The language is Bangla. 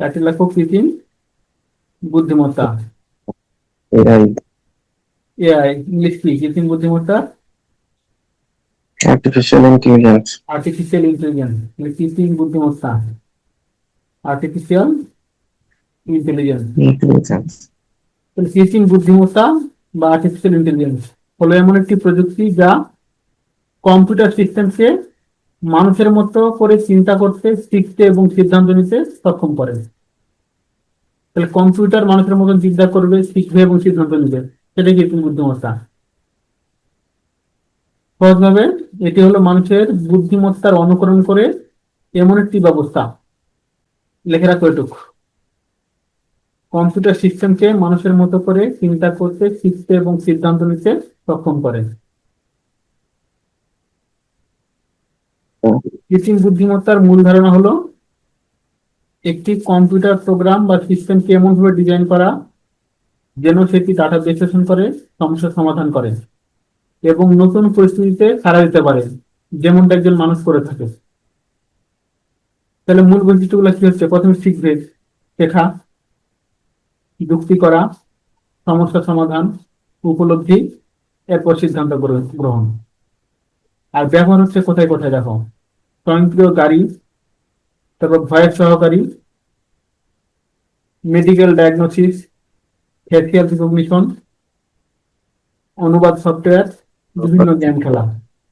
চারটি লেখো কৃত্রিম বুদ্ধিমত্তা। এআই। এআই ইংলিশ কি? কৃত্রিম বুদ্ধিমত্তা? আর্টিফিশিয়াল ইন্টেলিজেন্স আর্টিফিশিয়াল ইন্টেলিজেন্স কৃত্রিম বুদ্ধিমত্তা? আর্টিফিশিয়াল ইন্টেলিজেন্স ইন্টেলিজেন্স কৃত্রিম বুদ্ধিমত্তা বা আর্টিফিশিয়াল ইন্টেলিজেন্স হলো এমন একটি প্রযুক্তি যা কম্পিউটার সিস্টেমকে মানুষের মতো করে চিন্তা করতে, শিখতে এবং সিদ্ধান্ত নিতে সক্ষম করে তাহলে কম্পিউটার মানুষের মতন চিন্তা করবে, শিখবে এবং সিদ্ধান্ত নিবে। সেটা কি বুদ্ধিমত্তা সহজভাবে এটি হলো মানুষের বুদ্ধিমত্তার অনুকরণ করে এমন একটি ব্যবস্থা। লেখে রাখো এটুক। কম্পিউটার সিস্টেমকে মানুষের মতো করে চিন্তা করতে, শিখতে এবং সিদ্ধান্ত নিতে সক্ষম করে কৃত্রিম বুদ্ধিমত্তার মূল ধারণা হলো একটি কম্পিউটার প্রোগ্রাম বা সিস্টেমকে এমনভাবে ডিজাইন করা যেন সেটি ডাটা বিশ্লেষণ করে, সমস্যা সমাধান করে এবং নতুন পরিস্থিতিতে সাড়া দিতে পারে, যেমনটা একজন মানুষ করে থাকে। তাহলে মূল বৈশিষ্ট্যগুলো কি হচ্ছে? প্রথমে শিখবে, শেখা, যুক্তি করা, সমস্যা সমাধান, উপলব্ধি, এরপর সিদ্ধান্ত গ্রহণ। আর ব্যবহার হচ্ছে কোথায় কোথায় দেখো। স্বয়ংক্রিয় গাড়ি তারপর ভয়েস সহকারী মেডিকেল ডায়াগনোসিস ফেসিয়াল রিকগনিশন অনুবাদ সফটওয়্যার বিভিন্ন গেম খেলা।